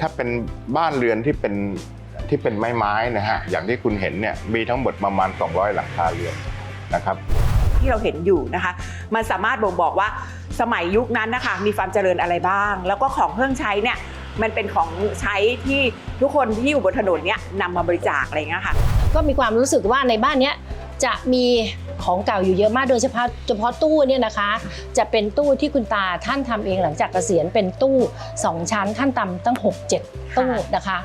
ถ้าเป็นบ้านเรือนที่เป็นที่เป็นไม้ไม้ๆนะฮะอย่างที่คุณเห็นเนี่ยมีทั้งหมดประมาณ 200 หลังคาเรือนนะครับ ที่เราเห็นอยู่นะคะ มันสามารถบ่งบอกว่าสมัยยุคนั้นนะคะมีความเจริญอะไรบ้าง แล้วก็ของเครื่องใช้เนี่ยมันเป็นของใช้ที่ทุกคนที่อยู่บนถนนเนี่ยนำมาบริจาคอะไรอย่างเงี้ยค่ะ ก็มีความรู้สึกว่าในบ้านเนี้ยจะมี ของเก่าอยู่เยอะมากโดยเฉพาะเฉพาะตู้เนี่ยนะคะ จะเป็นตู้ที่คุณตาท่านทำเองหลังจากเกษียณเป็นตู้สองชั้นขั้นต่ำตั้ง 6 7 ตู้นะคะ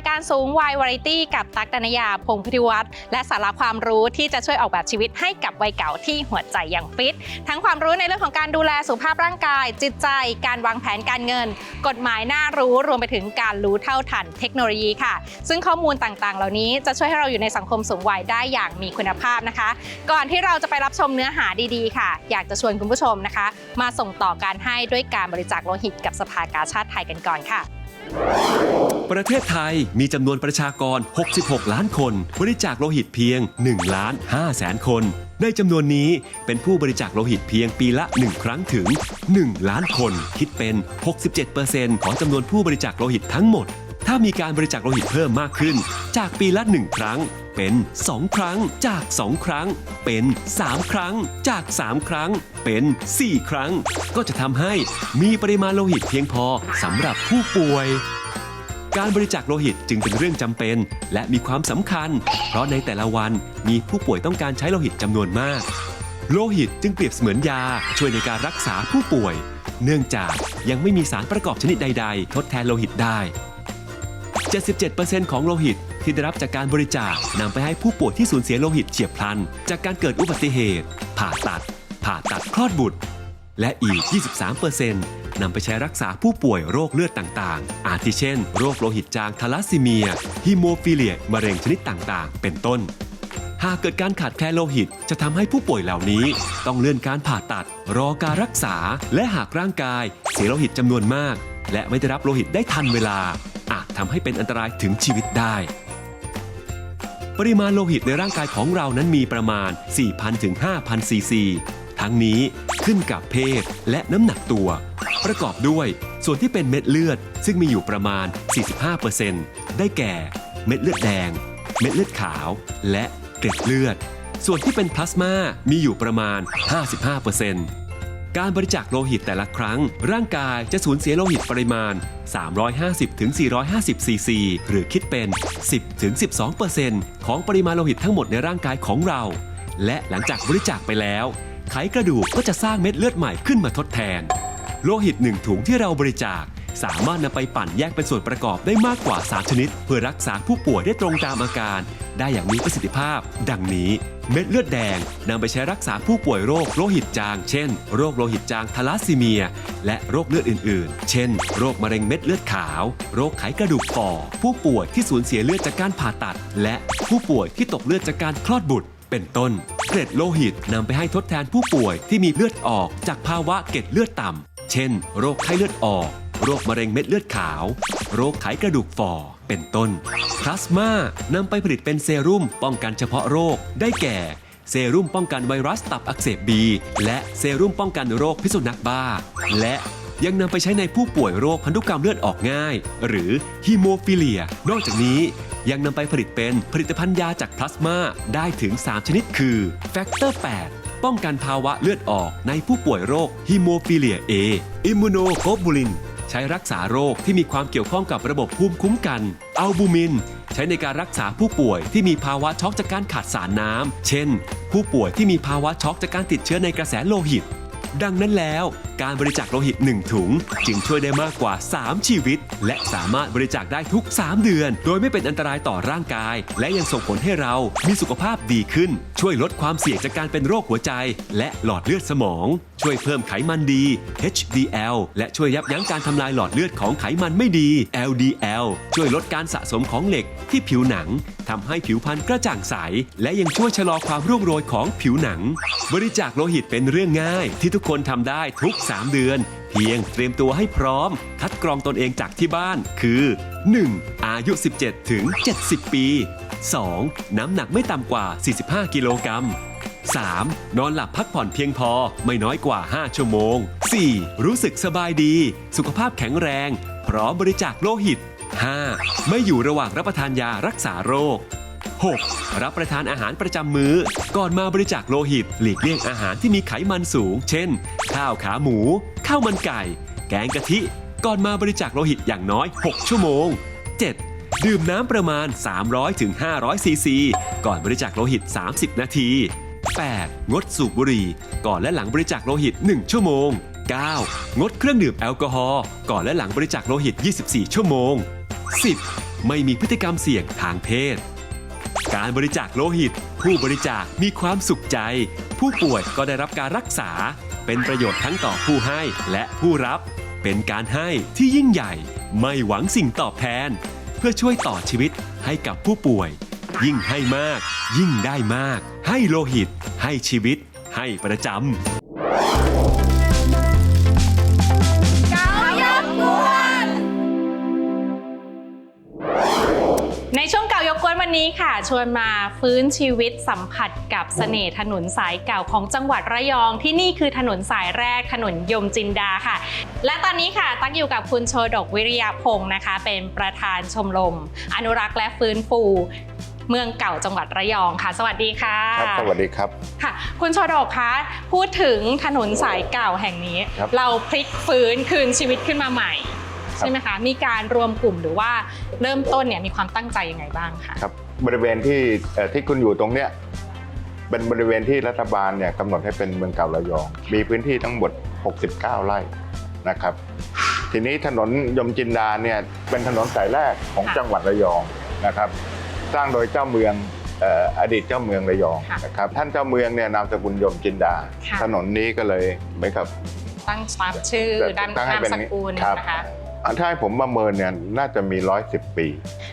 ายการสูงวัยวาไรตี้กับตั๊กดนยาพงพิธิวัตรและสาระความรู้ที่จะช่วยออกแบบชีวิตให้กับวัยเก่าที่หัวใจยังฟิต ทั้งความรู้ในเรื่องของการดูแลสุขภาพร่างกาย จิตใจ การวางแผนการเงิน กฎหมายน่ารู้รวมไปถึงการรู้เท่าทันเทคโนโลยีค่ะ ซึ่งข้อมูลต่างๆ เหล่านี้จะช่วยให้เราอยู่ในสังคมสูงวัยได้อย่างมีคุณภาพนะคะ ก่อนที่เราจะไปรับชมเนื้อหาดีๆ ค่ะ อยากจะชวนคุณผู้ชมนะคะ มาส่งต่อการให้ด้วยการบริจาคโลหิตกับสภากาชาติไทยกันก่อนค่ะ ประเทศไทยมีจำนวนประชากร 66 ล้านคน บริจาคโลหิตเพียง1ล้าน5แสนคน ในจำนวนนี้เป็นผู้บริจาคโลหิตเพียงปีละ 1 ครั้งถึง 1 ล้านคน คิดเป็น 67%ของจำนวนผู้บริจาคโลหิตทั้งหมด ถ้ามีการบริจาคโลหิตเพิ่มมากขึ้น จากปีละ 1 ครั้ง เป็น 2 ครั้ง จาก 2 ครั้ง เป็น 3 ครั้ง จาก 3 ครั้ง เป็น 4 ครั้ง ก็จะทำให้มีปริมาณโลหิตเพียงพอสำหรับผู้ป่วยการบริจาคโลหิตจึงเป็นเรื่องจำเป็น และมีความสำคัญ เพราะในแต่ละวันมีผู้ป่วยต้องการใช้โลหิตจำนวนมาก โลหิตจึงเปรียบเสมือนยา ช่วยในการรักษาผู้ป่วย เนื่องจากยังไม่มีสารประกอบชนิดใด ๆ ทดแทนโลหิตได้ 77%ของโลหิตที่ได้รับจากการบริจาคนำไปให้ผู้ป่วยที่สูญเสียโลหิตเฉียบพลัน จากการเกิดอุบัติเหตุ ผ่าตัด ผ่าตัดคลอดบุตร และอีก 23%นำไปใช้รักษาผู้ป่วยโรคเลือดต่างๆ อาทิเช่น โรคโลหิตจางทาลัสซีเมียฮิโมฟิเลียมะเร็งชนิดต่างๆ เป็นต้น หากเกิดการขาดแคลนโลหิตจะทำให้ผู้ป่วยเหล่านี้ ต้องเลื่อนการผ่าตัด รอการรักษา และหากร่างกาย เสียโลหิตจำนวนมาก และไม่ได้รับโลหิตได้ทันเวลา ทำให้เป็นอันตรายถึงชีวิตได้ ปริมาณโลหิตในร่างกายของเรานั้นมีประมาณ 4,000 ถึง 5,000 ซีซี ทั้งนี้ขึ้นกับเพศและน้ำหนักตัว ประกอบด้วยส่วนที่เป็นเม็ดเลือด ซึ่งมีอยู่ประมาณ 45%ได้แก่ เม็ดเลือดแดง เม็ดเลือดขาว และเกล็ดเลือด ส่วนที่เป็นพลาสมามีอยู่ประมาณ 55% การบริจาคโลหิตแต่ละครั้ง ร่างกายจะสูญเสียโลหิตปริมาณ 350-450ซีซีหรือคิดเป็น 10-12%ของปริมาณโลหิตทั้งหมดในร่างกายของเรา และหลังจากบริจาคไปแล้ว ไขกระดูกก็จะสร้างเม็ดเลือดใหม่ขึ้นมาทดแทน โลหิตหนึ่งถุงที่เราบริจาคสามารถนำไปปั่นแยกเป็นส่วนประกอบได้มากกว่า 3 ชนิด เพื่อรักษาผู้ป่วยได้ตรงตามอาการ ได้อย่างมีประสิทธิภาพ ดังนี้ เม็ดเลือดแดงนำไปใช้รักษาผู้ป่วยโรคโลหิตจาง เช่น โรคโลหิตจางทาลัสซีเมีย และโรคเลือดอื่นๆ เช่น โรคมะเร็งเม็ดเลือดขาว โรคไขกระดูกฝ่อผู้ป่วยที่สูญเสียเลือดจากการผ่าตัด และผู้ป่วยที่ตกเลือดจากการคลอดบุตร เป็นต้น เกล็ดโลหิตนำไปให้ทดแทนผู้ป่วยที่มีเลือดออกจากภาวะเกล็ดเลือดต่ำ เช่น โรคไข้เลือดออก โรคมะเร็งเม็ดเลือดขาว โรคไขกระดูกฝ่อ เป็นต้น พลาสมานำไปผลิตเป็นเซรุ่มป้องกันเฉพาะโรค ได้แก่ เซรุ่มป้องกันไวรัสตับอักเสบบี และเซรุ่มป้องกันโรคพิษสุนัขบ้า และยังนำไปใช้ในผู้ป่วยโรคพันธุกรรมเลือดออกง่าย หรือฮีโมฟิเลีย นอกจากนี้ยังนำไปผลิตเป็นผลิตภัณฑ์ยาจากพลาสมาได้ถึง 3 ชนิดคือแฟกเตอร์ 8 ป้องกันภาวะเลือดออกในผู้ป่วยโรคฮีโมฟิเลีย A อิมมูโนโกบูลิน ใช้รักษาโรคที่มีความเกี่ยวข้องกับระบบภูมิคุ้มกัน อัลบูมิน ใช้ในการรักษาผู้ป่วยที่มีภาวะช็อกจากการขาดสารน้ำ เช่น ผู้ป่วยที่มีภาวะช็อกจากการติดเชื้อในกระแสโลหิต ดังนั้นแล้ว การบริจาคโลหิต 1 ถุง จึงช่วยได้มากกว่า 3 ชีวิต และสามารถบริจาคได้ทุก 3 เดือน โดยไม่เป็นอันตรายต่อร่างกาย และยังส่งผลให้เรามีสุขภาพดีขึ้น ช่วยลดความเสี่ยงจากการเป็นโรคหัวใจ และหลอดเลือดสมอง ช่วยเพิ่มไขมันดี HDL และช่วยยับยั้งการทำลายหลอดเลือดของไขมันไม่ดี LDL ช่วยลดการสะสมของเหล็กที่ผิวหนังทำให้ผิวพรรณกระจ่างใส และยังช่วยชะลอความร่วงโรยของผิวหนัง บริจาคโลหิตเป็นเรื่องง่าย ที่ทุกคนทำได้ทุก3 เดือน เพียงเตรียมตัวให้พร้อม คัดกรองตนเองจากที่บ้านคือ 1. อายุ 17 ถึง 70 ปี 2. น้ำหนักไม่ต่ำกว่า 45 กิโลกรัม 3. นอนหลับพักผ่อนเพียงพอไม่น้อยกว่า 5 ชั่วโมง 4. รู้สึกสบายดี สุขภาพแข็งแรง พร้อมบริจาคโลหิต 5. ไม่อยู่ระหว่างรับประทานยารักษาโรค 6. รับประทานอาหารประจำมื้อ ก่อนมาบริจาคโลหิต หลีกเลี่ยงอาหารที่มีไขมันสูง เช่น ข้าวขาหมู ข้าวมันไก่ แกงกะทิ ก่อนมาบริจาคโลหิตอย่างน้อย 6 ชั่วโมง 7. ดื่มน้ำประมาณ 300ถึง500ซีซี ก่อนบริจาคโลหิต 30 นาที 8. งดสูบบุหรี่ ก่อนและหลังบริจาคโลหิต 1 ชั่วโมง 9. งดเครื่องดื่มแอลกอฮอล์ก่อนและหลังบริจาคโลหิต 24 ชั่วโมง 10. ไม่มีพฤติกรรมเสี่ยงทางเพศ การบริจาคโลหิต ผู้บริจาคมีความสุขใจ ผู้ป่วยก็ได้รับการรักษา เป็นประโยชน์ทั้งต่อผู้ให้และผู้รับ เป็นการให้ที่ยิ่งใหญ่ ไม่หวังสิ่งตอบแทน เพื่อช่วยต่อชีวิตให้กับผู้ป่วย ยิ่งให้มาก ยิ่งได้มาก ให้โลหิต ให้ชีวิต ให้ประจำในช่ วงเก่ายกกวนวันนี้ค่ะ ชวนมาฟื้นชีวิตสัมผัสกับเสน่ห์ถนนสายเก่าของจังหวัดระยอง ที่นี่คือถนนสายแรกถนนยมจินดาค่ะ และตอนนี้ค่ะ ตั๊กอยู่กับคุณโชดกวิริยาพงศ์นะคะ เป็นประธานชมรม อนุรักษ์และฟื้นฟูเมืองเก่าจังหวัดระยองค่ะ สวัสดีค่ะครับสวัสดีครับค่ะ คุณโชดกคะพูดถึงถนนสายเก่าแห่งนี้ครับเราพลิกฟื้นคืนชีวิตขึ้นมาใหม่ ใช่ไหมคะมีการรวมกลุ่มหรือว่าเริ่มต้นเนี่ยมีความตั้งใจยังไงบ้างคะครับบริเวณที่เอ่อที่คุณอยู่ตรงเนี้ยเป็นบริเวณที่รัฐบาลเนี่ยกำหนดให้เป็นเมืองเก่าระยอง มีพื้นที่ทั้งหมด 69 ไร่นะครับ ทีนี้ถนนยมจินดาเนี่ยเป็นถนนสายแรกของค่ะจังหวัดระยองนะครับ สร้างโดยเจ้าเมืองเอ่ออดีตเจ้าเมืองระยองค่ะนะครับท่านเจ้าเมืองเนี่ยนามสกุลยมจินดาค่ะถนนนี้ก็เลยเหมือนกับตั้งตามชื่อด้านตั้งให้นามเป็นสกุลครับนะคะอะ ถ้าให้ผมประเมินเนี่ยน่าจะมี 110 ปี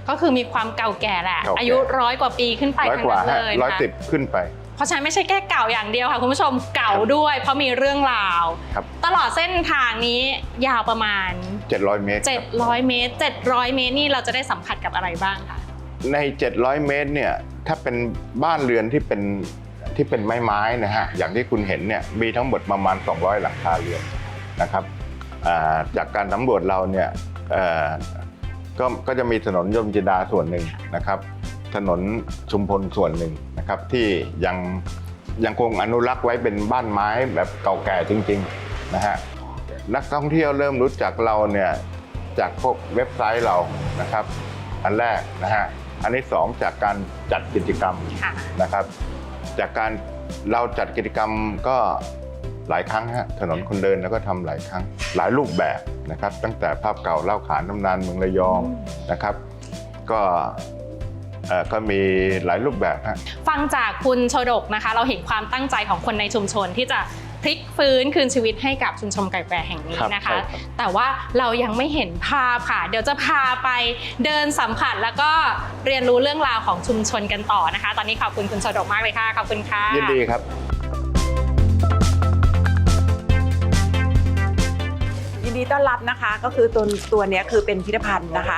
ก็คือมีความเก่าแก่แหละ เก่าแก่ อายุร้อยกว่าปีขึ้นไปร้อยทั้งกว่านั้นฮะเลยร้อยนะคะสิบขึ้นไป เพราะฉะนั้นไม่ใช่แค่เก่าอย่างเดียวค่ะคุณผู้ชมเก่าครับด้วย เพราะมีเรื่องราว ครับ ตลอดเส้นทางนี้ยาวประมาณ 700 เมตรครับ700 เมตร 700 เมตรนี่เราจะได้สัมผัสกับอะไรบ้างคะใน 700 เมตรเนี่ยถ้าเป็นบ้านเรือนที่เป็นที่เป็นไม้ไม้นะฮะอย่างที่คุณเห็นเนี่ยมีทั้งหมดประมาณ 200 หลังคาเรือนนะครับอ่า จากการสำรวจเราเนี่ยก็ก็จะมีถนนยมจินดาส่วนหนึ่งนะครับ ถนนชุมพลส่วนหนึ่งนะครับที่ยังยังคงอนุรักษ์ไว้เป็นบ้านไม้แบบเก่าแก่จริงๆนะฮะนักท่องเที่ยวเริ่มรู้จักเราเนี่ยจากพวกเว็บไซต์เรานะครับ อันแรกนะฮะอันที่สองจากการจัดกิจกรรมนะครับ จากการเราจัดกิจกรรมก็ หลายครั้งฮะถนนคนเดินแล้วก็ทำหลายครั้งหลายรูปแบบนะครับ ตั้งแต่ภาพเก่าเล่าขานตำนานเมืองระยองนะครับ ก็เอ่อก็มีหลายรูปแบบฮะฟังจากคุณโชดกนะคะ เราเห็นความตั้งใจของคนในชุมชนที่จะพลิกฟื้นคืนชีวิตให้กับชุมชนไก่แปรแห่งนี้ครับนะคะใช่ครับแต่ว่าเรายังไม่เห็นภาพค่ะ เดี๋ยวจะพาไปเดินสัมผัสแล้วก็เรียนรู้เรื่องราวของชุมชนกันต่อนะคะ ตอนนี้ขอบคุณคุณโชดกมากเลยค่ะขอบคุณค่ะยินดีครับ ดีต้อนรับนะคะ ก็คือตัวตัวนี้คือเป็นพิพิธภัณฑ์นะคะ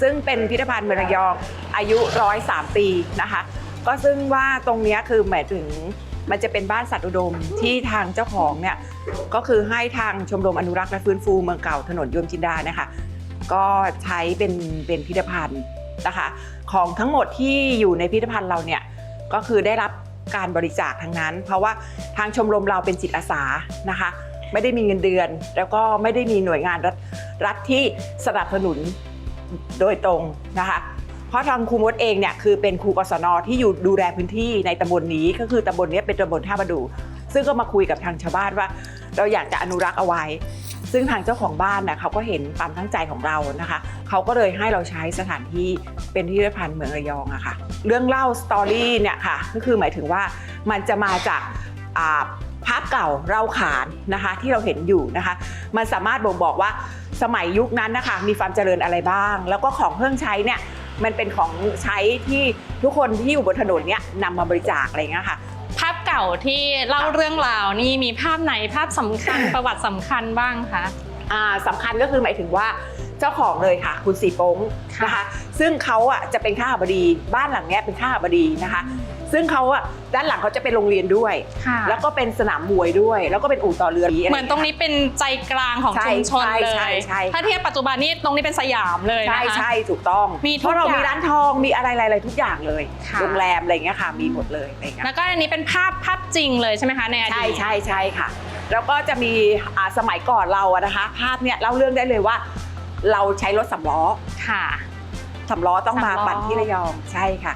ซึ่งเป็นพิพิธภัณฑ์เมืองระยองอายุ 103 ปีนะคะ ก็ซึ่งว่าตรงนี้คือหมายถึงมันจะเป็นบ้านสัตว์อุดมที่ทางเจ้าของเนี่ยก็คือให้ทางชมรมอนุรักษ์และฟื้นฟูเมืองเก่าถนนยมจินดานะคะ ก็ใช้เป็นเป็นพิพิธภัณฑ์นะคะ ของทั้งหมดที่อยู่ในพิพิธภัณฑ์เราเนี่ยก็คือได้รับการบริจาคทั้งนั้น เพราะว่าทางชมรมเราเป็นจิตอาสานะคะ ไม่ได้มีเงินเดือน แล้วก็ไม่ได้มีหน่วยงานรัฐรัฐที่สนับสนุนโดยตรงนะคะเพราะทางครูมดเองเนี่ยคือเป็นครูกศนที่อยู่ดูแลพื้นที่ในตำบลนี้ก็คือตำบลนี้เป็นตำบลท่าประดู ซึ่งก็มาคุยกับทางชาวบ้านว่า เราอยากจะอนุรักษ์เอาไว้ ซึ่งทางเจ้าของบ้านนะเขาก็เห็นความตั้งใจของเรานะคะเขาก็เลยให้เราใช้สถานที่เป็นที่พิพิธภัณฑ์เมืองระยองอะค่ะเรื่องเล่าสตอรี่เนี่ยค่ะก็คือหมายถึงว่ามันจะมาจากอ่า ภาพเก่าเล่าขานนะคะที่เราเห็นอยู่นะคะ มันสามารถบ่งบอกว่าสมัยยุคนั้นนะคะมีความเจริญอะไรบ้าง แล้วก็ของเครื่องใช้เนี่ยมันเป็นของใช้ที่ทุกคนที่อยู่บนถนนเนี่ยนำมาบริจาคอะไรอย่างเงี้ยค่ะ ภาพเก่าที่เล่าเรื่องราวนี่มีภาพไหนภาพสำคัญประวัติสำคัญบ้างคะอ่าสำคัญก็คือหมายถึงว่าเจ้าของเลยค่ะ คุณสีโป้งค่ะนะคะ ซึ่งเขาอะจะเป็นข้าบดีบ้านหลังเนี้ยเป็นข้าบดีนะคะ ซึ่งเขาอะด้านหลังเขาจะเป็นโรงเรียนด้วย ค่ะ แล้วก็เป็นสนามมวยด้วย แล้วก็เป็นอู่ต่อเรือเหมือนตรงนี้เป็นใจกลางของใช่ชุมชนเลใช่ย ใช่ถ้าเทียบปัจจุบันนี้ตรงนี้เป็นสยามเลยนะคะใช่ใช่ถูกต้องมีทุกเพราะเราอย่างมีร้านทองมีอะไรอะไรทุกอย่างเลยค่ะ โรงแรมอะไรอย่างเงี้ยค่ะมีหมดเลยอะไรอย่างเงี้ย แล้วก็อันนี้เป็นภาพภาพจริงเลยใช่ไหมคะในอดีต ใช่ใช่ใช่ค่ะ แล้วก็จะมีอ่าสมัยก่อนเราอะนะคะ ภาพเนี่ยเล่าเรื่องได้เลยว่า เราใช้รถสำล้อค่ะ สำล้อต้องมาสำล้อ ปั่นที่ระยองใช่ค่ะ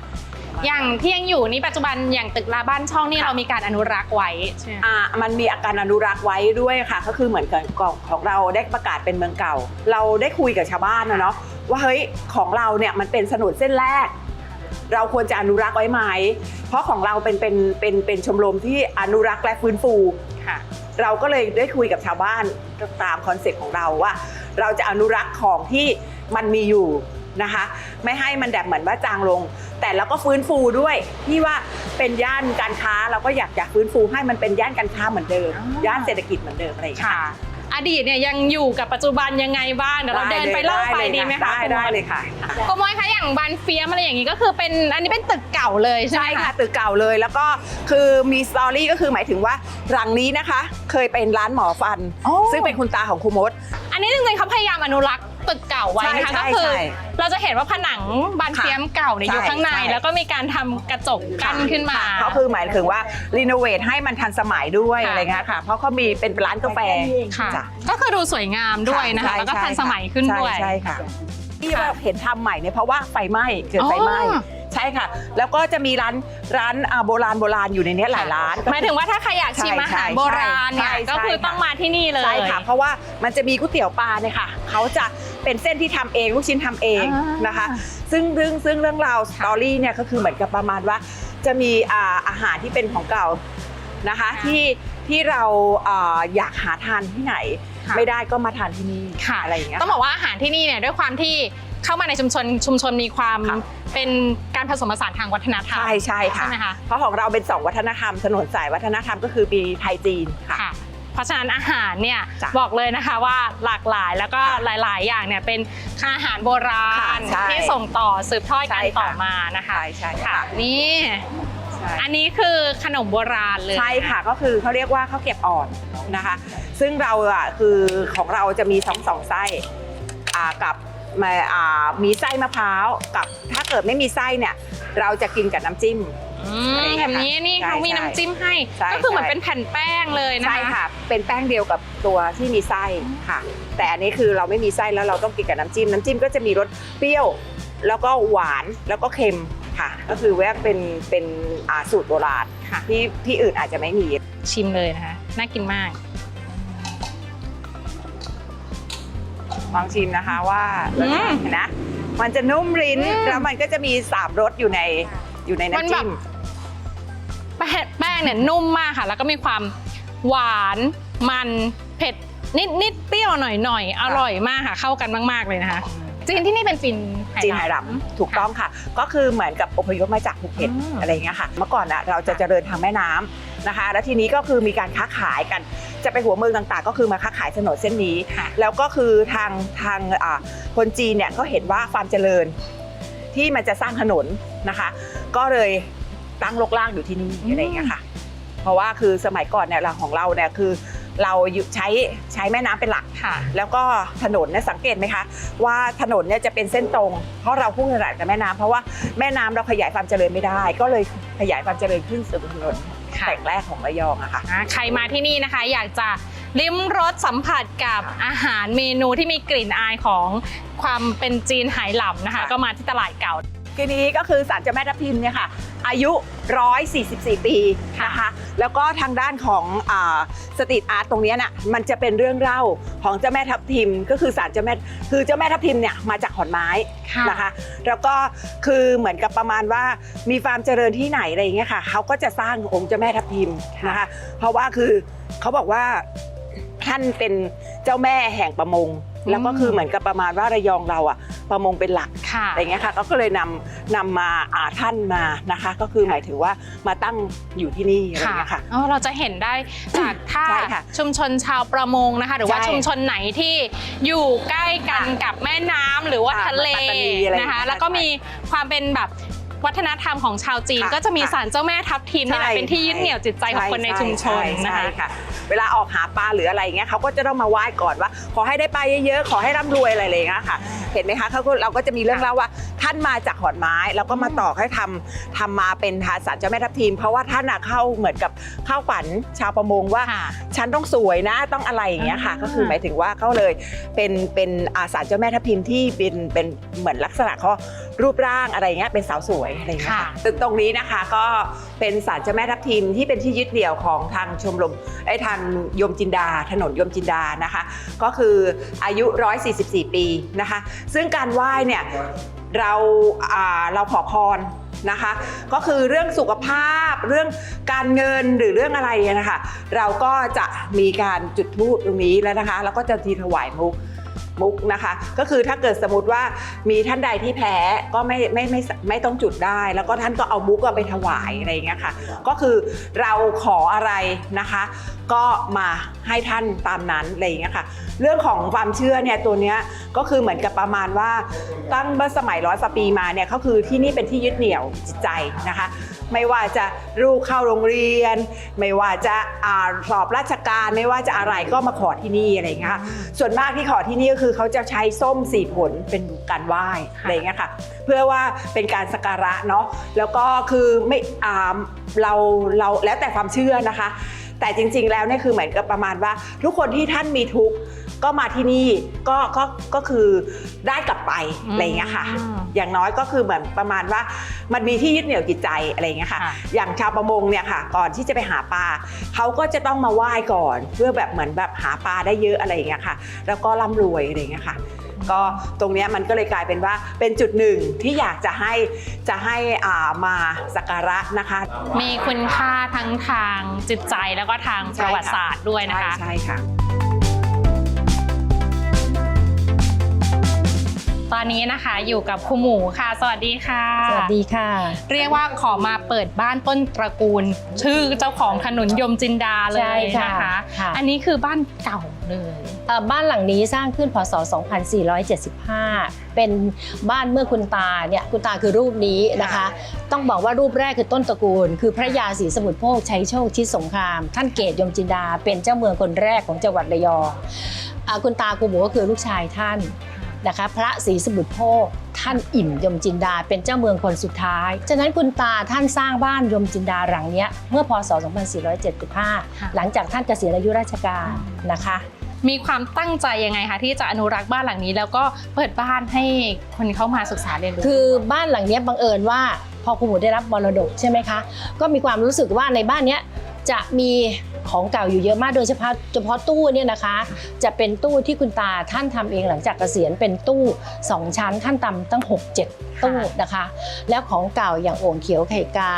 อย่างที่ยังอยู่นี่ปัจจุบันอย่างตึกราบ้านช่องนี่ค่ะเรามีการอนุรักษ์ไว้ใช่ไหมอ่ามันมีอาการอนุรักษ์ไว้ด้วยค่ะ ก็คือเหมือนกับของของเราได้ประกาศเป็นเมืองเก่า เราได้คุยกับชาวบ้านนะเนาะว่าเฮ้ยของเราเนี่ยมันเป็นถนนเส้นแรก เราควรจะอนุรักษ์ไว้ไหมเพราะของเราเป็นเป็นเป็นเป็นชมรมที่อนุรักษ์และฟื้นฟูค่ะ เราก็เลยได้คุยกับชาวบ้านตามคอนเซ็ปต์ของเราว่า เราจะอนุรักษ์ของที่มันมีอยู่ นะคะ ไม่ให้มันแบบเหมือนว่าจางลง แต่เราก็ฟื้นฟูด้วยที่ว่าเป็นย่านการค้าเราก็อยากอยากฟื้นฟูให้มันเป็นย่านการค้าเหมือนเดิมอ๋อย่านเศรษฐกิจเหมือนเดิมอะไรอย่างเงี้ยค่ะ อดีตเนี่ยยังอยู่กับปัจจุบันยังไงบ้างเดี๋ยวเราเดินไปเล่าไปดีไหมคะได้ได้เลยค่ะโกมอยคะอย่างบานเฟียมอะไรอย่างนี้ก็คือเป็นอันนี้เป็นตึกเก่าเลยใช่ใช่ไหมค่ะคะตึกเก่าเลยแล้วก็คือมีสตอรี่ก็คือหมายถึงว่าหลังนี้นะคะ เคยเป็นร้านหมอฟันอ๋อซึ่งเป็นคุณตาของครูมด อันนี้จริงๆเขาพยายามอนุรักษ์ ตึกเก่าไว้นะคะใช่ก็ใช่คือ ใช่เราจะเห็นว่าผนังบานเฟียมเก่าเนี่ยใช่อยู่ข้างในใช่ แล้วก็มีการทำกระจกกั้นขึ้นมา ค่ะเขาคือหมายถึงว่ารีโนเวทให้มันทันสมัยด้วยค่ะ อะไรเงี้ยค่ะ เพราะเขามีเป็นร้านกาแฟค่ะ จ้ะก็คือดูสวยงามด้วยนะคะ ใช่แล้วก็ใช่ทันสมัยขึ้นด้วยใช่ใช่ค่ะที่ค่ะว่าเห็นทำใหม่เนี่ยเพราะว่าไฟไหม้เกิดไฟไหม้อ๋อ ใช่ค่ะ แล้วก็จะมีร้านร้านอ่าโบราณโบราณอยู่ในเนี้ยหลายร้าน หมายถึงว่าถ้าใครอยากชิมอาหารโบราณเนี่ยใช่ใช่ก็คือใช่ต้องมาที่นี่เลย ใช่ค่ะ เพราะว่ามันจะมีก๋วยเตี๋ยวปลาเนี่ยค่ะเขาจะเป็นเส้นที่ทำเองลูกชิ้นทำเองอ่านนะคะ ซึ่งเรื่องซึ่งเรื่องราวสตอรี่เนี่ยก็คือเหมือนกับประมาณว่า จะมีอ่าอาหารที่เป็นของเก่านะคะที่ที่เราอ่าอยากหาทานที่ไหน ค่ะ ไม่ได้ก็มาทานที่นี่ค่ะอะไรอย่างเงี้ย ต้องบอกว่าอาหารที่นี่เนี่ยด้วยความที่ เข้ามาในชุมชนชุมชนมีความค่ะ เป็นการผสมผสานทางวัฒนธรรมใช่ใช่ค่ะ ใช่ไหมคะเพราะของเราเป็นสองวัฒนธรรมถนนสายวัฒนธรรมก็คือมีไทยจีนค่ะ ค่ะ เพราะฉะนั้นอาหารเนี่ยจ้ะบอกเลยนะคะว่าหลากหลายแล้วก็ค่ะหลาย ๆ อย่างเนี่ยเป็นอาหารโบราณค่ะใช่ ที่ส่งต่อสืบทอดกันใช่ค่ะต่อมานะคะใช่ใช่ค่ะค่ะนี่ใช่อันนี้คือขนมโบราณเลยใช่ค่ะก็คือเขาเรียกว่าข้าวเกรียบอ่อนนะคะ ซึ่งเราอะคือของเราจะมีสองสองไส้อ่ากับ มาอ่ามีไส้มะพร้าวกับถ้าเกิดไม่มีไส้เนี่ย เราจะกินกับน้ำจิ้ม อือะไรมอย่างเงี้แบยบนี้นี่ใช่เขามีใช่น้ำจิ้มให้ ใช่ก็คือเหมือนใช่ เป็นแผ่นแป้งเลยนะคะใช่ค่ะ เป็นแป้งเดียวกับตัวที่มีไส้ค่ะ แต่อันนี้คือเราไม่มีไส้แล้วเราต้องกินกับน้ำจิ้ม น้ำจิ้มก็จะมีรสเปรี้ยว แล้วก็หวานแล้วก็เค็มค่ะ ก็คือว่าเป็นเป็นอ่าสูตรโบราณค่ะที่ที่อื่นอาจจะไม่มี ชิมเลยนะคะ น่ากินมาก ลองชิมนะคะว่าอืม เห็นนะ มันจะนุ่มลิ้นอืมแล้วมันก็จะมีสามรสอยู่ในอยู่ในมันน้ำแบจิ้บมแป้งแป้งเนี่ยนุ่มมากค่ะ แล้วก็มีความหวานมันเผ็ดนิดนิดเปรี้ยวหน่อยหน่อยอร่อยมากค่ะเข้ากันมากๆเลยนะคะจีนที่นี่เป็นจีนไหจีนไหหลำถูกต้องค่ะ ก็คือเหมือนกับอพยพมาจากภูเก็ตอืม อะไรอย่างเงี้ยค่ะ เมื่อก่อนอะเราจะเจริญทางแม่น้ำ นะคะ แล้วทีนี้ก็คือมีการค้าขายกัน จะไปหัวเมืองต่างๆ ก็คือมาค้าขายถนนเส้นนี้ค่ะแล้วก็คือทางทางอ่าคนจีนเนี่ยก็เห็นว่าความเจริญที่มันจะสร้างถนนนะคะ ก็เลยตั้งลกล่างอยู่ที่นี่อะไรอย่างเงี้ยค่ะ เพราะว่าคือสมัยก่อนเนี่ยเราของเราเนี่ยคือเราอยู่ใช้ใช้แม่น้ำเป็นหลักค่ะ แล้วก็ถนนเนี่ยสังเกตไหมคะ ว่าถนนเนี่ยจะเป็นเส้นตรง เพราะเราพุ่งขนาดกับแม่น้ำเพราะว่าแม่น้ำเราขยายความเจริญไม่ได้ ก็เลยขยายความเจริญขึ้นสู่ถนนค่ะ แต่งแรกของระยองอะค่ะอะ ใครมาที่นี่นะคะ อยากจะลิ้มรสสัมผัสกับอาหารเมนูที่มีกลิ่นอายของความเป็นจีนไหหลำนะคะค่ะก็มาที่ตลาดเก่า ทีนี้ก็คือศาลเจ้าแม่ทับทิมเนี่ยค่ะ อายุ 144 ปีนะคะ แล้วก็ทางด้านของสตรีทอาร์ตตรงเนี้ยน่ะมันจะเป็นเรื่องเล่าของเจ้าแม่ทับทิม ก็คือศาลเจ้าแม่คือเจ้าแม่ทับทิมเนี่ยมาจากขอนไม้ค่ะนะคะ แล้วก็คือเหมือนกับประมาณว่ามีความเจริญที่ไหนอะไรอย่างเงี้ยค่ะเขาก็จะสร้างองค์เจ้าแม่ทับทิมนะคะ เพราะว่าคือเขาบอกว่าท่านเป็นเจ้าแม่แห่งประมง แล้วก็คือเหมือนกับประมาณว่าระยองเราอะประมงเป็นหลักค่ะอะไรเงี้ยค่ะก็เลยนำนำมาอ่าท่านมานะคะ ก็คือหมายถึงว่ามาตั้งอยู่ที่นี่อะไรค่ะเงี้ยค่ะอ๋อเราจะเห็นได้จากถ้าใช่ค่ะชุมชนชาวประมงนะคะ หรือว่าใช่ชุมชนไหนที่อยู่ใกล้กันค่ะกับแม่น้ำหรือว่าค่ะทะเลเหมือนปัตตานีอะไรอย่างเงี้นะคะยแล้วก็มีความเป็นแบบ วัฒนธรรมของชาวจีน ค่ะก็จะมีค่ะศาลเจ้าแม่ทับทิมนี่แหละใช่ เป็นที่ยึดเหนี่ยวจิตใจของคนในชุมชนใช่นะคะใช่ค่ะ เวลาออกหาปลาหรืออะไรเงี้ยเขาก็จะต้องมาไหว้ก่อนว่า ขอให้ได้ปลาเยอะๆขอให้ร่ำรวยอะไรเลยนะคะเห็นไหมคะเขาก็เราก็จะมีเรื่องเล่าว่าท่านมาจากขอนไม้แล้วก็มาต่อให้ทำทำมาเป็นทาสารเจ้าแม่ทับทิม เพราะว่าท่านอะเข้าเหมือนกับเข้าฝันชาวประมงว่า ค่ะฉันต้องสวยนะต้องอะไรอย่างเงี้ยค่ะ อ่า ก็คือหมายถึงว่าเขาเลยเป็นเป็นอาสารเจ้าแม่ทับทิมที่เป็นเป็นเหมือนลักษณะเขารูปร่างอะไรเงี้ยเป็นสาวสวยอะไรเงี้ยค่ะค่ะ ตึกตรงนี้นะคะก็เป็นศาลเจ้าแม่ทับทิมที่เป็นที่ยึดเหนี่ยวของทางชมรมไอ้ยทางยมจินดา ถนนยมจินดานะคะ ก็คืออายุ 144 ปีนะคะ ซึ่งการไหว้เนี่ยเราอ่าเราขอพรนะคะ ก็คือเรื่องสุขภาพเรื่องการเงินหรือเรื่องอะไรเนี่ยนะคะ เราก็จะมีการจุดธูปตรงนี้แล้วนะคะ แล้วก็จะทีถวายมุก มุกนะคะ ก็คือถ้าเกิดสมมติว่ามีท่านใดที่แพ้ก็ไม่ไม่ไม่ไม่ไม่ต้องจุดได้ แล้วก็ท่านก็เอามุกเอาไปถวายอะไรอย่างเงี้ยค่ะ ก็คือเราขออะไรนะคะ ก็มาให้ท่านตามนั้นอะไรอย่างเงี้ยค่ะ เรื่องของความเชื่อเนี่ยตัวเนี้ยก็คือเหมือนกับประมาณว่าตั้งเมื่อสมัยร้อยสปีมาเนี่ยก็คือที่นี่เป็นที่ยึดเหนี่ยวจิตใจนะคะ ไม่ว่าจะลูกเข้าโรงเรียน ไม่ว่าจะอ่าสอบราชการไม่ว่าจะอะไรก็มาขอที่นี่อะไรอย่างเงี้ยค่ะส่วนมากที่ขอที่นี่ก็คือเขาจะใช้ส้มสี่ผลเป็นการไหว้อะไรอย่างเงี้ยค่ะ เพื่อว่าเป็นการสักการะเนาะแล้วก็คือไม่อ่าเราเราแล้วแต่ความเชื่อนะคะ แต่จริง ๆ แล้วเนี่ยคือเหมือนกับประมาณว่า ทุกคนที่ท่านมีทุกข์ ก็มาที่นี่ก็ก็ก็คือได้กลับไปอืมอะไรอย่างเงี้ยค่ะ อย่างน้อยก็คือเหมือนประมาณว่ามันมีที่ยึดเหนี่ยวจิตใจอะไรอย่างเงี้ยค่ะค่ะ อย่างชาวประมงเนี่ยค่ะ ก่อนที่จะไปหาปลาเขาก็จะต้องมาไหว้ก่อน เพื่อแบบเหมือนแบบหาปลาได้เยอะอะไรอย่างเงี้ยค่ะ แล้วก็ร่ำรวยอะไรอย่างเงี้ยค่ะก็ตรงเนี้ยมันก็เลยกลายเป็นว่าเป็นจุดหนึ่งที่อยากจะให้จะให้อ่ามาสักการะนะคะ มีคุณค่าทั้งทางจิตใจแล้วก็ทางประวัติศาสตร์ด้วยนะคะ ใช่ใช่ค่ะ ตอนนี้นะคะอยู่กับครูหมูค่ะ สวัสดีค่ะ สวัสดีค่ะ เรียกว่าขอมาเปิดบ้านต้นตระกูล ชื่อเจ้าของถนนยมจินดาเลใช่ยค่ะนะคะค่ะอันนี้คือบ้านเก่าเลยเอ่อบ้านหลังนี้สร้างขึ้นพศ 2475 เป็นบ้านเมื่อคุณตาเนี่ยคุณตาคือรูปนี้นะคะ ต้องบอกว่ารูปแรกคือต้นตระกูล คือพระยาศรีสมุทรโภคชัยโชคชิดสงคราม ท่านเกตยมจินดา เป็นเจ้าเมืองคนแรกของจังหวัดระยองอ่าคุณตาครูหมูก็คือลูกชายท่าน นะคะ พระศรีสมุทรโภคท่านอิ่มยมจินดาเป็นเจ้าเมืองคนสุดท้าย ฉะนั้นคุณตาท่านสร้างบ้านยมจินดาหลังเนี้ยเมื่อพศ 2475 หลังจากท่านเกษียณอายุราชการนะคะ มีความตั้งใจยังไงคะที่จะอนุรักษ์บ้านหลังนี้ แล้วก็เปิดบ้านให้คนเข้ามาศึกษาเรียนรู้ คือบ้านหลังเนี้ยบังเอิญว่าพอคุณหมูได้รับมรดกใช่ไหมคะ ก็มีความรู้สึกว่าในบ้านเนี้ยจะมี ของเก่าอยู่เยอะมากโดยเฉพาะเฉพาะตู้เนี่ยนะคะ จะเป็นตู้ที่คุณตาท่านทำเองหลังจากเกษียณเป็นตู้ 2 ชั้นท่านทำตั้ง 6 7 ตู้นะคะ แล้วของเก่าอย่างโอ่งเขียวไข่กา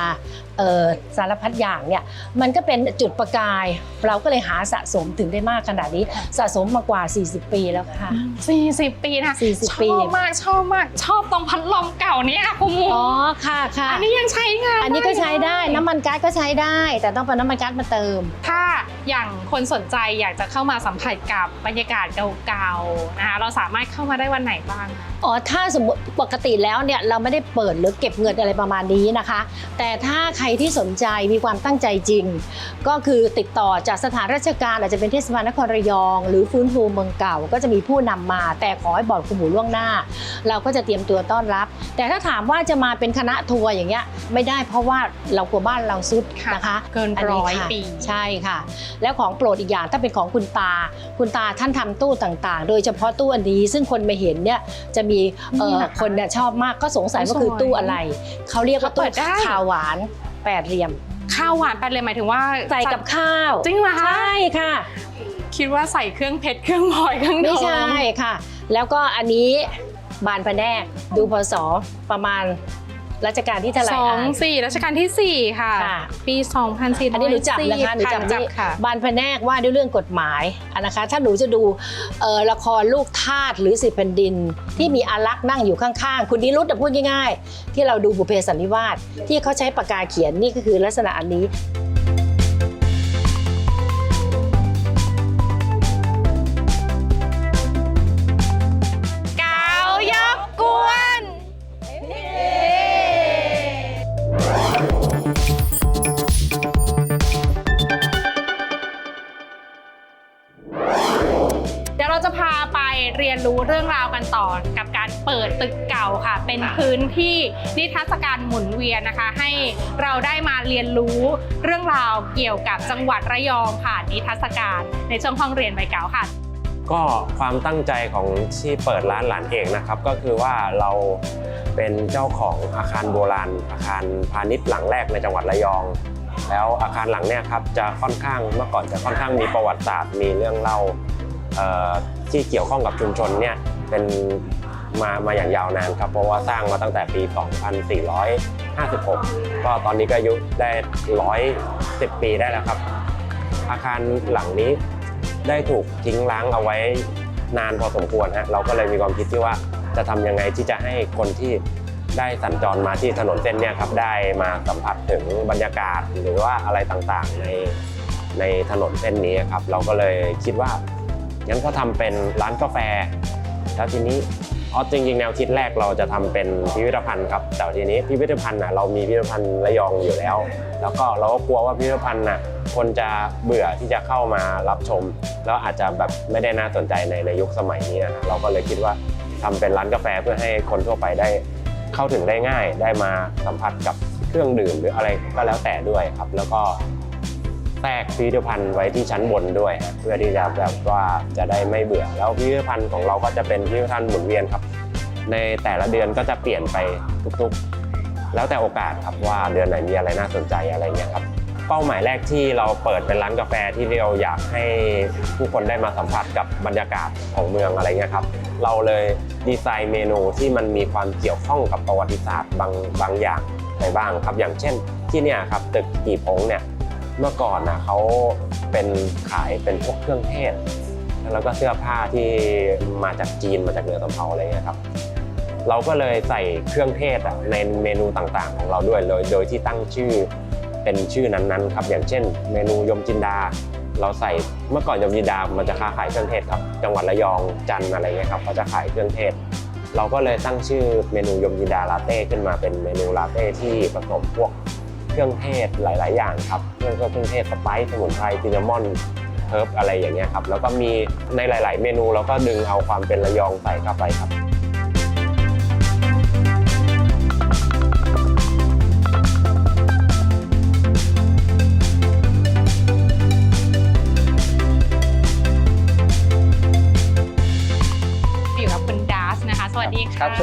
เอ่อสารพัดอย่างเนี่ยมันก็เป็นจุดประกาย เราก็เลยหาสะสมถึงได้มากขนาดนี้สะสมมากว่า 40 ปีแล้วค่ะ 40 ปีนะ40 ปีชอบมากชอบมาก ชอบตรงพัดลมเก่านี้ค่ะคุณหมูอ๋อค่ะค่ะอันนี้ยังใช้งาน อันนี้ก็ใช้ได้อยู่เลยน้ำมันก๊าซก็ใช้ได้ แต่ต้องเป็นน้ำมันก๊าซมาเติมถ้าาอย่างคนสนใจอยากจะเข้ามาสัมผัสกับบรรยากาศเก่าๆนะคะเราสามารถเข้ามาได้วันไหนบ้างคะอ๋อถ้าสมมติปกติแล้วเนี่ยเราไม่ได้เปิดหรือเก็บเงินอะไรประมาณนี้นะคะ แต่ถ้าใครที่สนใจมีความตั้งใจจริง ก็คือติดต่อจากสถานราชการอาจจะเป็นเทศบาลนครระยอง หรือฟื้นฟูเมืองเก่า ก็จะมีผู้นำมา แต่ขอให้บอกคุณหมูล่วงหน้า เราก็จะเตรียมตัวต้อนรับ แต่ถ้าถามว่าจะมาเป็นคณะทัวร์อย่างเงี้ยไม่ได้เพราะว่าเรากลัวบ้านเราซุดนะคะเกินอันร้นี้อยค่ะปีใช่ค่ะ แล้วของโปรดอีกอย่างถ้าเป็นของคุณตา คุณตาท่านทำตู้ต่างๆ โดยเฉพาะตู้อันนี้ซึ่งคนมาเห็นเนี่ยจะมีเอ่อนี่เหรอคะคนเนี่ยชอบมากก็สงสัยว่าคือตู้อะไร เขาเรียกว่าเขาเปิตู้ดได้ข้าวหวานแปดเหลี่ยม ข้าวหวานแปดเลยหมายถึงว่าใส่กับข้าวจริงเหรอคะใช่ค่ะ คิดว่าใส่เครื่องเพชรเครื่องพลอยเครื่องทองไม่ใช่ค่ะ แล้วก็อันนี้บานพะแนกดูพศประมาณ รัชกาลที่เท่าไหร่สองอะสี่รัชกาลที่สี่ค่ะค่ะปีสองพันสี่อันนี้หนูจับนะคะหนูจับจับนี่ค่ะบานพะแนกว่าด้วยเรื่องกฎหมายอะนะคะ ถ้าหนูจะดูเอ่อละครลูกทาสหรือสิบแผ่นดิน ที่มีอารักษ์นั่งอยู่ข้างๆ คุณนิรุตพูดง่ายๆ ที่เราดูบุพเพสันนิวาสที่เขาใช้ปากกาเขียนนี่ก็คือลักษณะอันนี้ เป็นพื้นที่นิทรรศการหมุนเวียนนะคะ ให้เราได้มาเรียนรู้เรื่องราวเกี่ยวกับจังหวัดระยองผ่านนิทรรศการในช่วงห้องเรียนใบเก่าค่ะ ก็ความตั้งใจของที่เปิดร้านหลานเอกนะครับ ก็คือว่าเราเป็นเจ้าของอาคารโบราณ อาคารพาณิชย์หลังแรกในจังหวัดระยอง แล้วอาคารหลังเนี่ยครับจะค่อนข้างเมื่อก่อนจะค่อนข้างมีประวัติศาสตร์มีเรื่องเล่าที่เกี่ยวข้องกับชุมชนเนี่ยเป็น มามาอย่างยาวนานครับ เพราะว่าสร้างมาตั้งแต่ปี 2456 ก็ตอนนี้ก็อายุได้ 110 ปีได้แล้วครับ อาคารหลังนี้ได้ถูกทิ้งร้างเอาไว้นานพอสมควรฮะเราก็เลยมีความคิดที่ว่าจะทำยังไงที่จะให้คนที่ได้สัญจรมาที่ถนนเส้นเนี้ครับได้มาสัมผัสถึงบรรยากาศหรือว่าอะไรต่างๆ ในในถนนเส้นนี้ครับ เราก็เลยคิดว่างั้นก็ทำเป็นร้านกาแฟ แล้วทีนี้ อ๋อจริงๆแนวคิดแรกเราจะทำเป็นพิพิธภัณฑ์ครับแต่ทีนี้พิพิธภัณฑ์น่ะเรามีพิพิธภัณฑ์ระยองอยู่แล้ว แล้วก็เราก็กลัวว่าพิพิธภัณฑ์น่ะคนจะเบื่อที่จะเข้ามารับชม แล้วอาจจะแบบไม่ได้น่าสนใจในในยุคสมัยนี้นะเราก็เลยคิดว่าทำเป็นร้านกาแฟเพื่อให้คนทั่วไปได้เข้าถึงได้ง่าย ได้มาสัมผัสกับเครื่องดื่มหรืออะไรก็แล้วแต่ด้วยครับ แล้วก็ ทรกพิพิธภัณฑ์ไว้ที่ชั้นบนด้วย เพื่อที่จะแบบว่าจะได้ไม่เบื่อ แล้วพิพิธภัณฑ์ของเราก็จะเป็นพิพิธภัณฑ์หมุนเวียนครับ ในแต่ละเดือนก็จะเปลี่ยนไปทุกๆ แล้วแต่โอกาสครับว่าเดือนไหนมีอะไรน่าสนใจอะไรเงี้ยครับเป้าหมายแรกที่เราเปิดเป็นร้านกาแฟที่เราอยากให้ผู้คนได้มาสัมผัสกับบรรยากาศของเมืองอะไรเงี้ยครับ เราเลยดีไซน์เมนูที่มันมีความเกี่ยวข้องกับประวัติศาสตร์บางบางอย่างไปบ้างครับ อย่างเช่นที่เนี่ยครับตึกกีพงเนี่ย เมื่อก่อนนะเขาเป็นขายเป็นพวกเครื่องเทศ แล้วก็เสื้อผ้าที่มาจากจีนมาจากเหนือสำเภาอะไรเงี้ยครับเราก็เลยใส่เครื่องเทศอะในเมนูต่างๆ ของเราด้วยเลยโดยที่ตั้งชื่อเป็นชื่อนั้นๆครับอย่างเช่น เมนูยมจินดา เราใส่เมื่อก่อนยมจินดามันจะค้าขายเครื่องเทศครับจังหวัดระยองจันทร์อะไรเงี้ยครับเขาจะขายเครื่องเทศ เราก็เลยตั้งชื่อเมนูยมจินดาลาเต้ขึ้นมาเป็นเมนูลาเต้ที่ผสมพวก เครื่องเทศหลาย ๆ อย่างครับเครื่องเครื่องเทศสไปซ์สมุนไพรซินนามอนเฮิร์บอะไรอย่างเงี้ยครับแล้วก็มีในหลาย ๆ เมนูเราก็ดึงเอาความเป็นระยองใส่เข้าไปครับ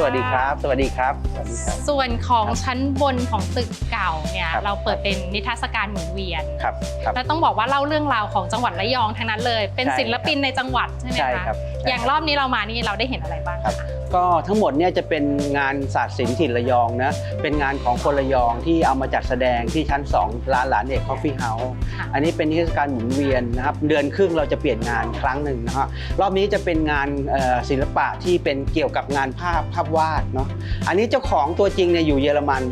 วัสดีครับ สวัสดีครับ สวัสดีครับ ส่วนของชั้นบนของตึกเก่าเนี่ยครับ เราเปิดเป็นนิทรรศการหมุนเวียน ครับครับ แล้วต้องบอกว่าเล่าเรื่องราวของจังหวัดระยองทั้งนั้นเลย เป็นใช่ศิลปินในจังหวัดใช่ไหมใช่คะครับอย่างรอบนี้เรามานี่เราได้เห็นอะไรบ้างครับ คะ ก็ทั้งหมดเนี่ยจะเป็นงานศาสตร์ศิลป์ถิ่นระยองนะเป็นงานของคนระยองที่เอามาจัดแสดงที่ชั้น 2 ร้านหลานเอกคอฟฟี่เฮาส์ค่ะอันนี้เป็นนิทรรศการหมุนเวียนนะครับเดือนครึ่งเราจะเปลี่ยนงานครั้งหนึ่งนะฮะรอบนี้จะเป็นงานเอ่อศิลปะที่เป็นเกี่ยวกับงานภาพภาพวาดเนาะอันนี้เจ้าของตัวจริงเนี่ยอยู่เยอรมัน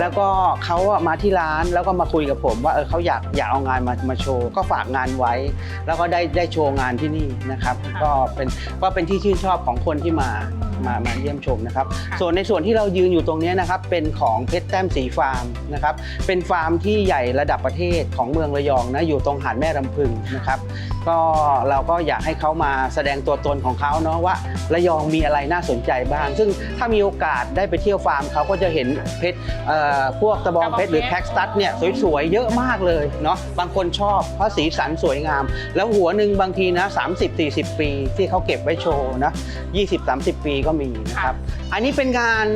แล้วก็เขาอะมาที่ร้านแล้วก็มาคุยกับผม ว่าเออเขาอยากอยากเอางานมามาโชว์ก็ฝากงานไว้ แล้วก็ได้ได้โชว์งานที่นี่นะครับ ก็เป็นก็เป็นที่ชื่นชอบของคนที่มา มามาเยี่ยมชมนะครับ ส่วนในส่วนที่เรายืนอยู่ตรงเนี้ยนะครับ เป็นของเพชรแต้มสีฟาร์มนะครับ เป็นฟาร์มที่ใหญ่ระดับประเทศของเมืองระยองนะ อยู่ตรงหาดแม่ลำพึงนะครับ ก็เราก็อยากให้เขามาแสดงตัวตนของเขาเนาะว่าระยองมีอะไรน่าสนใจบ้าง ซึ่งถ้ามีโอกาสได้ไปเที่ยวฟาร์มเขาก็จะเห็นเพชรเอ่อพวกตะบองเพชรหรือแคคตัสเนี่ยสวยๆเยอะมากเลยเนาะ บางคนชอบเพราะสีสันสวยงาม แล้วหัวหนึ่งบางทีนะ30-40 ปีที่เขาเก็บไว้โชว์นะ20-30 ปีก็มีนะครับ อันนี้เป็นงาน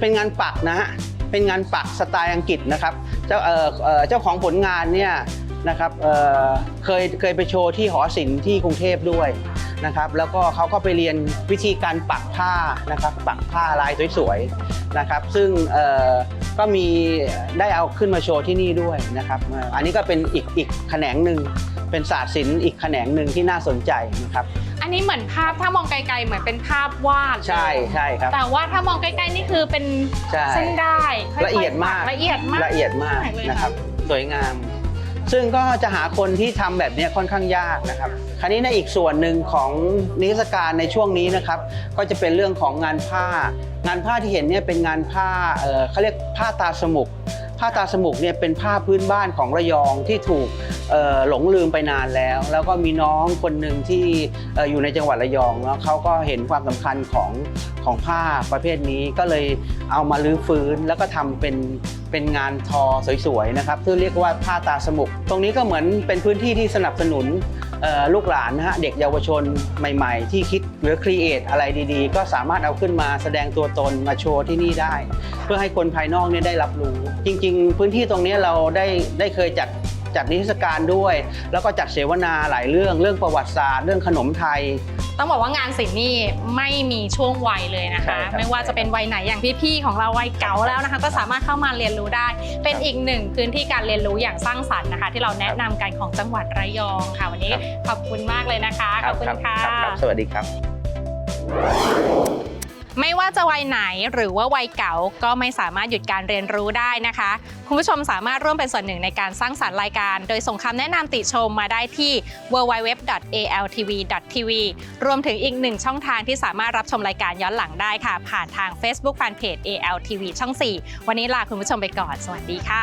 เป็นงานปักนะฮะ เป็นงานปักสไตล์อังกฤษนะครับ เจ้าเอ่อเอ่อเจ้าของผลงานเนี่ยนะครับเอ่อเคยเคยไปโชว์ที่หอศิลป์ที่กรุงเทพด้วยนะครับแล้วก็เขาก็ไปเรียนวิธีการปักผ้านะครับปักผ้าลายสวยๆนะครับ ซึ่งเอ่อก็มีได้เอาขึ้นมาโชว์ที่นี่ด้วยนะครับเอ่ออันนี้ก็เป็นอีกอีกแขนงหนึ่งเป็นศาสตร์ศิลป์อีกแขนงหนึ่งที่น่าสนใจนะครับ อันนี้เหมือนภาพถ้ามองไกลๆเหมือนเป็นภาพวาดใช่ใช่ครับ แต่ว่าถ้ามองใกล้ๆนี่คือเป็นใช่ เส้นได้ค่ๆละเอียดมากปัละเอียดมากละเอียดมากเลยนะครับ สวยงาม ซึ่งก็จะหาคนที่ทำแบบเนี้ยค่อนข้างยากนะครับ คราวนี้ในอีกส่วนหนึ่งของนิทรรศการในช่วงนี้นะครับ ก็จะเป็นเรื่องของงานผ้า งานผ้าที่เห็นเนี่ยเป็นงานผ้าเอ่อเขาเรียกผ้าตาสมุก ผ้าตาสมุกเนี่ยเป็นผ้าพื้นบ้านของระยองที่ถูกหลงลืมไปนานแล้ว แล้วก็มีน้องคนหนึ่งที่ออยู่ในจังหวัดระยองแล้วเขาก็เห็นความสำคัญของของผ้าประเภทนี้ก็เลยเอามาลื้อฟื้นแล้วก็ทำเป็นเป็นงานทอสวยๆนะครับซึ่เรียกว่าผ้าตาสมุก ตรงนี้ก็เหมือนเป็นพื้นที่ที่สนับสนุน ลูกหลานนะฮะเด็กเยาวชนใหม่ ๆ ที่คิดหรือครีเอทอะไรดีๆ ก็สามารถเอาขึ้นมาแสดงตัวตนมาโชว์ที่นี่ได้ เพื่อให้คนภายนอกเนี่ยได้รับรู้ จริง ๆ พื้นที่ตรงนี้เราได้ได้เคยจัดจัดนิทรรศการด้วย แล้วก็จัดเสวนาหลายเรื่องเรื่องประวัติศาสตร์ เรื่องขนมไทย ต้องบอกว่างานศิลป์นี่ไม่มีช่วงวัยเลยนะใช่คะครับไม่ว่าจะเป็นวัยไหนอย่างพี่ๆของเราวัยเก่าแล้วนะคะ ก็สามารถเข้ามาเรียนรู้ได้ เป็นอีกหนึ่งพื้นที่การเรียนรู้อย่างสร้างสรรค์นะคะ ที่เราแนะนำกันของจังหวัดระยองค่ะ วันนี้ขอบคุณมากเลยนะคะขอบคุณค่ะ รับรับสวัสดีครับ ไม่ว่าจะวัยไหนหรือว่าวัยเก่าก็ไม่สามารถหยุดการเรียนรู้ได้นะคะ คุณผู้ชมสามารถร่วมเป็นส่วนหนึ่งในการสร้างสรรค์รายการ โดยส่งคำแนะนำติชมมาได้ที่ www.altv.tv รวมถึงอีกหนึ่งช่องทางที่สามารถรับชมรายการย้อนหลังได้ค่ะ ผ่านทาง Facebook Fanpage ALTV ช่อง 4 วันนี้ลาคุณผู้ชมไปก่อน สวัสดีค่ะ